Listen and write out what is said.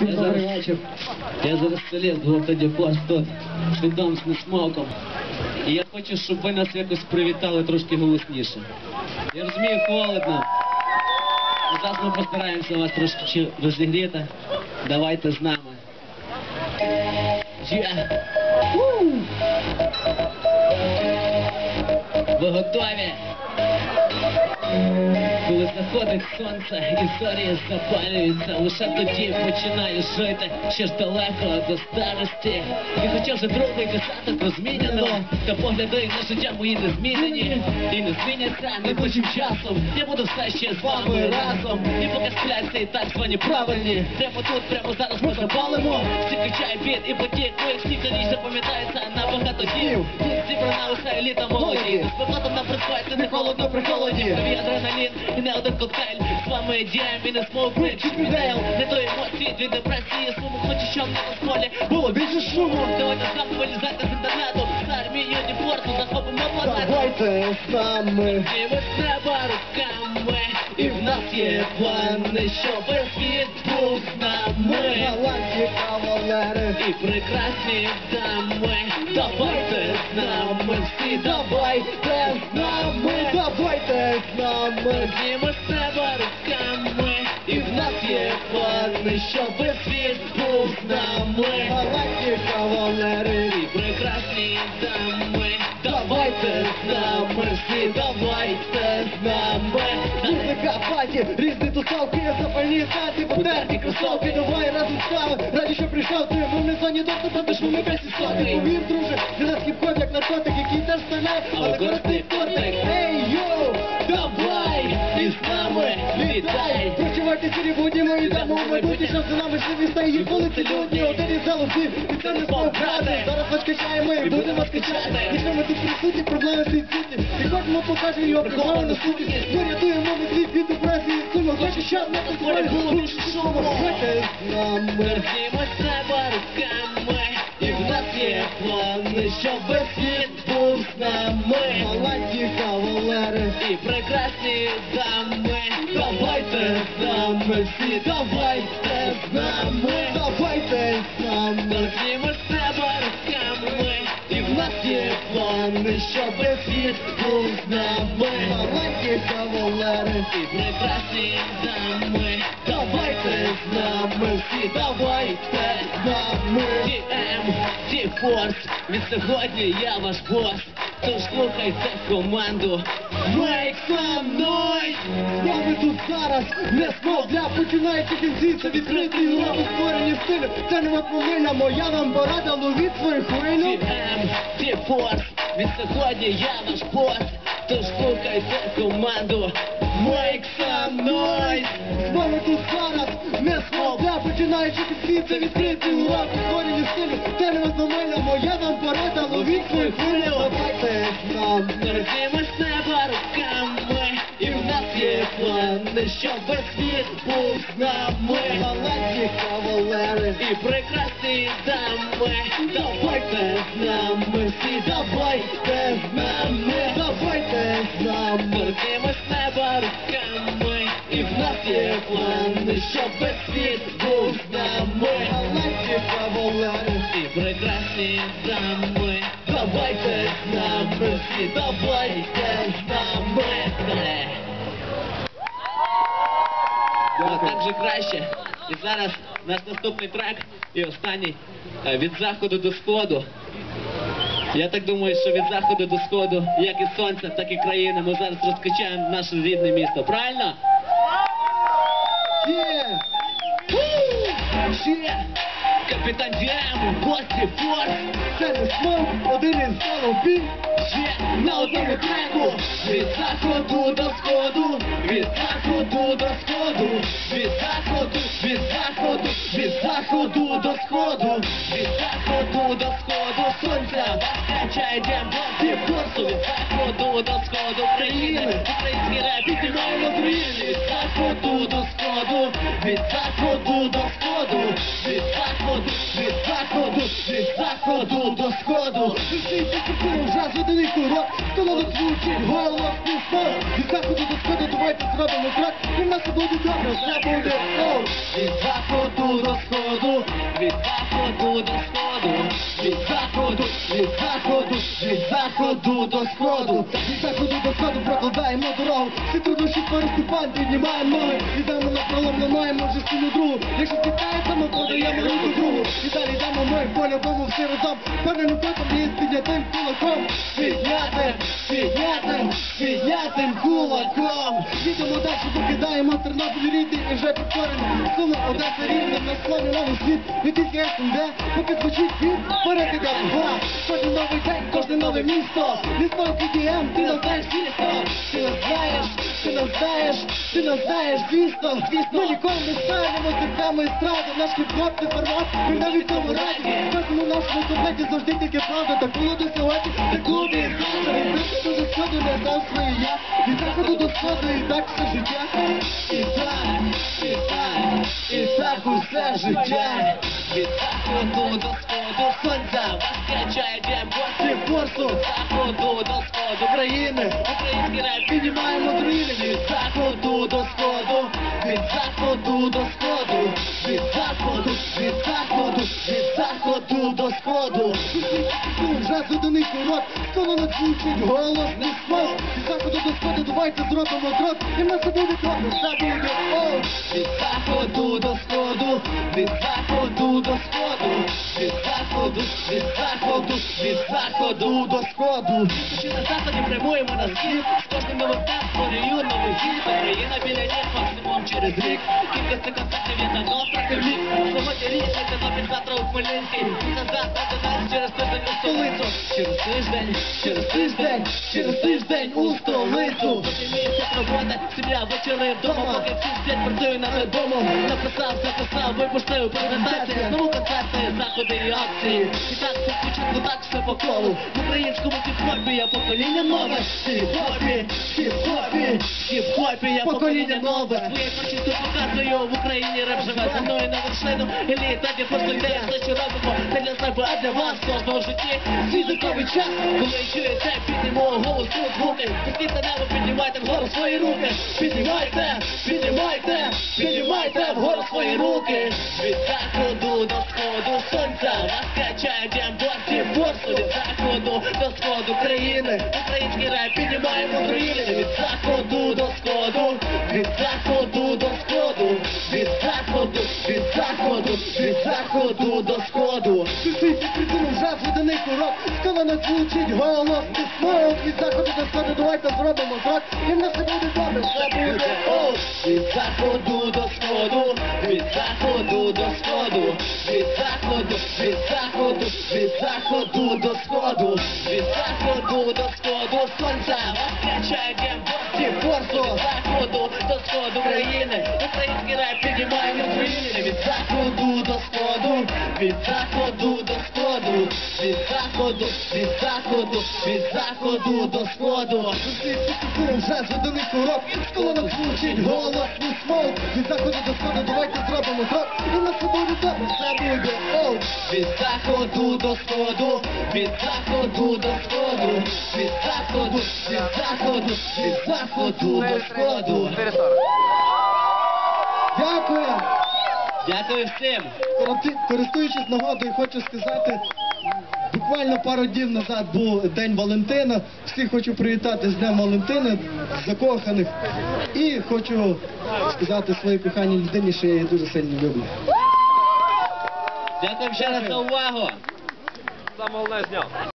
Всім добрий вечір. Я зараз соліст гурту Діфорс тут, відом з несмоком. І я хочу, щоб ви нас якось привітали трошки голосніше. Я розумію, холодно. Зараз ми постараємося вас трошки розігріти. Давайте з нами. Yeah. Ви готові? Коли заходить сонце, історія запалюється, лише тоді починаєш жити, ще ж далеко до старості. І хоча вже другий десяток розміняно, та погляди на життя мої не змінені, і не зміняться найближчим часом. Я буду все ще з вами разом. І поки спляться і так звані правильні. Прямо тут, прямо зараз ми запалимо. Всі кричає під і потік, як сніг ніч запам'ятається на багато днів. Зібрана уся еліта молоді. З виплатом нам присвається не холодно при холоді. Адреналін і не один коктейль. З вами дієм і не смок, Чіпідейл. Не до емоцій, дві депресії, суму. Хочу, щоб на розполі було більше шуму. Давайте сам вилізайте з інтернету. З армією Діфорсу захопимо планету. Давайте з нами. І ми треба руками, і в нас є плани, щоб світ був з нами. Галантні І прекрасні дами, давайте з нами всі, давайте з нами. Давайте з нами. Піднімо з неба руками, і в нас є плани, щоб світ був з нами. Галантні кавалери. Прекрасні дами, давайте з нами всі, давайте з нами. Музика, паті, різні тусовки, запальні стати, потерті кросовки, давай разом з нами. Раді, отримав не зоні доступу, тож ми без істоти. Повір, друже, для нас хіп-хоп як наркотик, який теж стріляє, але коротий тортик. Ей, йоу, Давай з нами літай. Сірі будемо, йдемо у майбутнє, щоб за нами всі міста і вулиці людні, один із залозів, і це не співбрати. Зараз вас качаємо і будемо скачати. Якщо ми тут присутні, проблеми всі відсутні. І кожному покажемо його приховану сутність. Ми рятуємо ми світ від депресії, сумо. Хочу, щоб на контролі було більше шуму. Давайте з нами. Неба руками, і в нас є плани, щоб світ був з нами. Галантні кавалери. І прекрасні дами, давайте з нами всі, давайте з нами. Давайте з нами. Торкнімось неба руками, і в нас є плани, щоб світ був з нами. Галантні кавалери. І прекрасні дами, давайте з нами всі, давайте з нами. TM, T-Force, від сьогодні я ваш бос, тож слухайте команду. Make some noise! З вами тут зараз не смог для починаючих кінці Це відкритий урок у створенні стилю Це не помиля моя вам порада ловіть свою хвилю TM, T-Force, від сьогодні я ваш бос, тож слухайте команду. Make some noise! З вами тут зараз не смог для починаючих кінці Це відкритий урок у створенні стилю Це не помиля моя вам порада ловіть свою хвилю Давайте з нами Торкнімось неба руками, і в нас є плани, щоб світ був з нами. Галантні кавалери. І прекрасні дами, давайте з нами. Всі, давайте з нами. Давайте з нами. Торкнімось неба руками, і в нас є плани, щоб світ був з нами. Галантні кавалери І прекрасні дами, давайте з нами всі, давайте з нами. Ну, так же краще. І зараз наш наступний трек і останній е, від заходу до сходу. Я так думаю, що від заходу до сходу, як і сонця, так і країни, ми зараз розкачаємо наше рідне місто. Правильно? Ще! Капітан Діам, гості форс! Це не смок, один із залупів Ще на одному треку. Від заходу до сходу, від заходу до сходу, від заходу, від заходу, від заходу до сходу, від заходу до сходу. Сонця вас качає діамботі курсу. Від заходу до сходу. Країни, український реп піднімаємо зрілі, від заходу до сходу, від заходу до сходу. Всі культури вже зведений курок Колони звучить, голос пусто Від заходу до сходу давайте зробимо крок І в нас буде добре, все буде о Від заходу до сходу, від заходу до сходу, від заходу, від заходу, від заходу до сходу. Від заходу до сходу прокладаємо дорогу. Всі труднощі переступаємо, піднімаємо ноги. Ідемо на пролом, ламаємо вже стіну другу. Якщо стікається, ми подаємо руку другу. І далі йдемо ми по-любому всі разом. Певним потом є піднятим кулаком. Піднятим, піднятим, піднятим кулаком. Їдемо далі, покидаємо Тернопіль рідний і вже підкорено. Сума Одеса рівна, на склоні новий світ. Не тільки СНД, поки звучить вперед іде гора. Кожен новий день, кожне нове місто. Місто PDM, ти не знаєш місто. Ти не знаєш, ти не знаєш, ти не знаєш звісно. Ми ніколи не станемо зірками естради. Наш хіп-хоп це формат, ми навіть цьому раді. В кожному нашому комплекті завжди тільки правда. Так було до сьогодні, так буде і завтра. Від заходу до сходу не знав своє я. Від заходу до сходу і так все життя. І так, і так, і так усе життя. Від заходу до сходу сонця вас качає дембоси форсу. заходу до сходу України. Український реп Піднімаємо руїни. від заходу до сходу, від заходу до сходу, від заходу, від заходу, від заходу до сходу. Вже зоданий урок, скоро надзвучить голос не смог. Від заходу до сходу давайте зробимо крок, і в нас все буде добре, все буде о. Від заходу до сходу, від заходу до сходу, від заходу, від заходу, від заходу до сходу. Чи на заході прямуємо на схід, з кожним новим днем створюю новий хід, Україна біля ніг максимум через рік, кількість цих концертів є давно практивні, сьогодні річ, це на завтра у Хмельницький, і назад на нас через тиждень у столицю, через тиждень, через тиждень, через тиждень у столицю. Місяць сім'я вечори вдома, поки всі сидять, працюю над альбомом, написав, записав, випустив, презентація, знову концерти, заходи і акції, і так по спочатку так все по колу, в українському хіп-хопі я покоління нове, хіп-хопі, хіп-хопі, хіп-хопі я покоління нове, своєю показую, в Україні реп живе за мною на вершину, еліта, де просто йде, все що робимо, не для себе, а для вас, кожного житті, свій зірковий час, коли чуєте, піднімо голос у звуки, пустіть небо, піднімайте вгору свої руки, піднімайте, піднімайте, піднімайте вгору свої руки, від заходу до сходу сонця, вас качає демборці форсу, від заходу до сходу країни, український реп піднімаємо країни, від заходу до скоро надзвучить голос смог. Від заходу до сходу давайте зробимо крок, і в нас все буде добре, все буде. Від заходу до сходу, від заходу до сходу, від заходу, від заходу, від заходу до сходу, від заходу до сходу. Сонця, качає дембості форсу, від заходу до сходу. Країни, український реп піднімаємо України, від заходу до сходу, від заходу від заходу до сходу. Сусідці вже зоданий урок, скоро надзвучить голос не смог. Від заходу до сходу давайте зробимо крок, і все буде добре, все буде о. Від заходу до сходу, від заходу до сходу, від заходу, від заходу, від заходу до сходу. Дякую. Дякую всім. Користуючись нагодою, хочу сказати, буквально пару днів назад був День Валентина. Всіх хочу привітати з Днем Валентина, закоханих. І хочу сказати своїй коханій людині, що я її дуже сильно люблю. Дякую ще раз за увагу. Саме зняв.